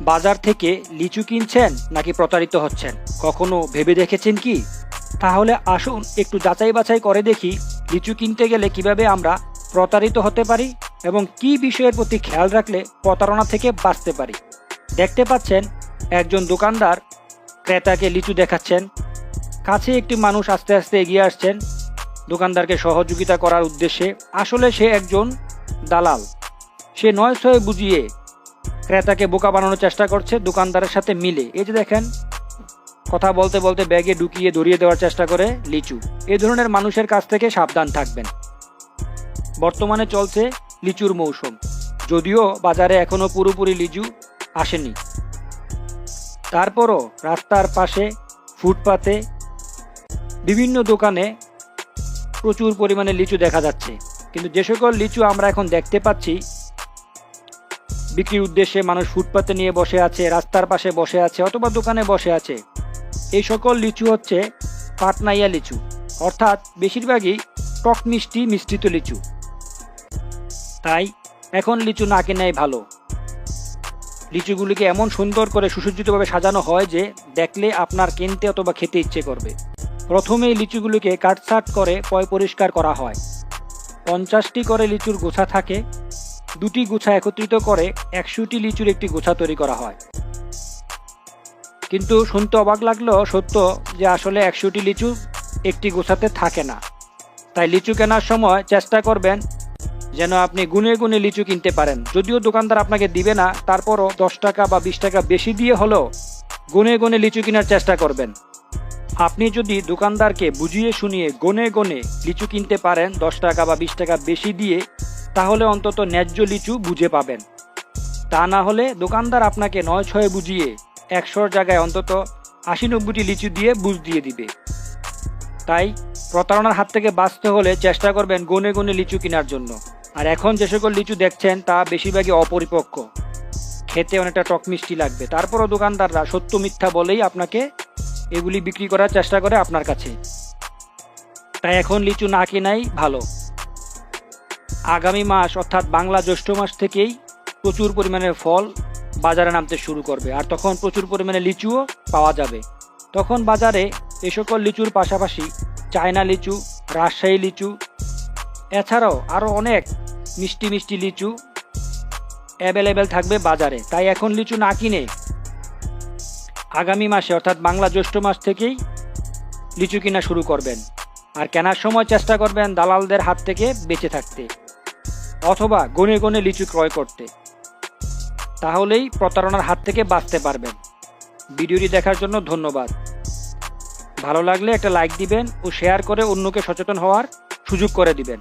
বাজার থেকে লিচু কিনছেন নাকি প্রতারিত হচ্ছেন? কখনো ভেবে দেখেছেন কি? তাহলে আসুন একটু যাচাই বাছাই করে দেখি লিচু কিনতে গেলে কীভাবে আমরা প্রতারিত হতে পারি এবং কি বিষয়ের প্রতি খেয়াল রাখলে প্রতারণা থেকে বাঁচতে পারি। দেখতে পাচ্ছেন, একজন দোকানদার ক্রেতাকে লিচু দেখাচ্ছেন। কাছে একটি মানুষ আস্তে আস্তে এগিয়ে আসছেন। দোকানদারকে সহযোগিতা করার উদ্দেশ্যে। আসলে সে একজন দালাল। সে নয় ছয় বুঝিয়ে ক্রেতাকে বোকা বানানোর চেষ্টা করছে, দোকানদারের সাথে মিলে। এই যে দেখেন, কথা বলতে বলতে ব্যাগে ঢুকিয়ে ধরিয়ে দেওয়ার চেষ্টা করে লিচু। এ ধরনের মানুষের কাছ থেকে সাবধান থাকবেন। বর্তমানে চলছে লিচুর মৌসুম। যদিও বাজারে এখনও পুরোপুরি লিচু আসেনি। তারপরও রাস্তার পাশে, ফুটপাতে বিভিন্ন দোকানে প্রচুর পরিমাণে লিচু দেখা যাচ্ছে। কিন্তু যে সকল লিচু আমরা এখন দেখতে পাচ্ছি বিক্রির উদ্দেশ্যে মানুষ ফুটপাতে নিয়ে বসে আছে, রাস্তার পাশে বসে আছে অথবা দোকানে বসে আছে। এই সকল লিচু হচ্ছে পাটনাইয়া লিচু, অর্থাৎ বেশিরভাগই টক মিষ্টি মিষ্টিত লিচু। তাই এখন লিচু না কেনাই ভালো। লিচুগুলিকে এমন সুন্দর করে সুসজ্জিতভাবে সাজানো হয় যে দেখলে আপনার কিনতে অথবা খেতে ইচ্ছে করবে। প্রথমেই লিচুগুলিকে কাটছাট করে পয় পরিষ্কার করা হয়। পঞ্চাশটি করে লিচুর গোছা থাকে। দুটি গোছা একত্রিত করে একশোটি লিচুর একটি গোছা তৈরি করা হয়। কিন্তু শুনতে অবাক লাগল সত্য যে আসলে একশোটি লিচু একটি গোছাতে থাকে না। তাই লিচু কেনার সময় চেষ্টা করবেন যেন আপনি গুনে গুনে লিচু কিনতে পারেন। যদিও দোকানদার আপনাকে দিবে না, তারপরও দশ টাকা বা বিশ টাকা বেশি দিয়ে হলেও গুনে গুনে লিচু কেনার চেষ্টা করবেন। আপনি যদি দোকানদারকে বুঝিয়ে শুনিয়ে গনে গনে লিচু কিনতে পারেন, দশ টাকা বা বিশ টাকা বেশি দিয়ে তাহলে অন্তত ন্যায্য লিচু বুঝে পাবেন। তা না হলে দোকানদার আপনাকে নয় ছয় বুঝিয়ে একশোর জায়গায় অন্তত আশি নব্বইটি লিচু দিয়ে বুঝ দিয়ে দিবে। তাই প্রতারণার হাত থেকে বাঁচতে হলে চেষ্টা করবেন গনে গনে লিচু কেনার জন্য। আর এখন যে সকল লিচু দেখছেন তা বেশিরভাগই অপরিপক্ক। খেতে অনেকটা টক মিষ্টি লাগবে। তারপরও দোকানদাররা সত্য মিথ্যা বলেই আপনাকে এগুলি বিক্রি করার চেষ্টা করে আপনার কাছে। তাই এখন লিচু না কেনাই ভালো। আগামী মাস, অর্থাৎ বাংলা জ্যৈষ্ঠ মাস থেকেই প্রচুর পরিমাণে ফল বাজারে নামতে শুরু করবে। আর তখন প্রচুর পরিমাণে লিচুও পাওয়া যাবে। তখন বাজারে এ সকল লিচুর পাশাপাশি চায়না লিচু, রাজশাহী লিচু, এছাড়াও আরও অনেক মিষ্টি মিষ্টি লিচু অ্যাভেলেবেল থাকবে বাজারে। তাই এখন লিচু না কিনে আগামী মাসে, অর্থাৎ বাংলা জ্যৈষ্ঠ মাস থেকেই লিচু কিনা শুরু করবেন। আর কেনার সময় চেষ্টা করবেন দালালদের হাত থেকে বেঁচে থাকতে। অথবা গনে গনে লিচু ক্রয় করতে। তাহলেই প্রতারণার হাত থেকে বাঁচতে পারবেন। ভিডিওটি দেখার জন্য ধন্যবাদ। ভালো লাগলে একটা লাইক দিবেন ও শেয়ার করে অন্যকে সচেতন হওয়ার সুযোগ করে দিবেন।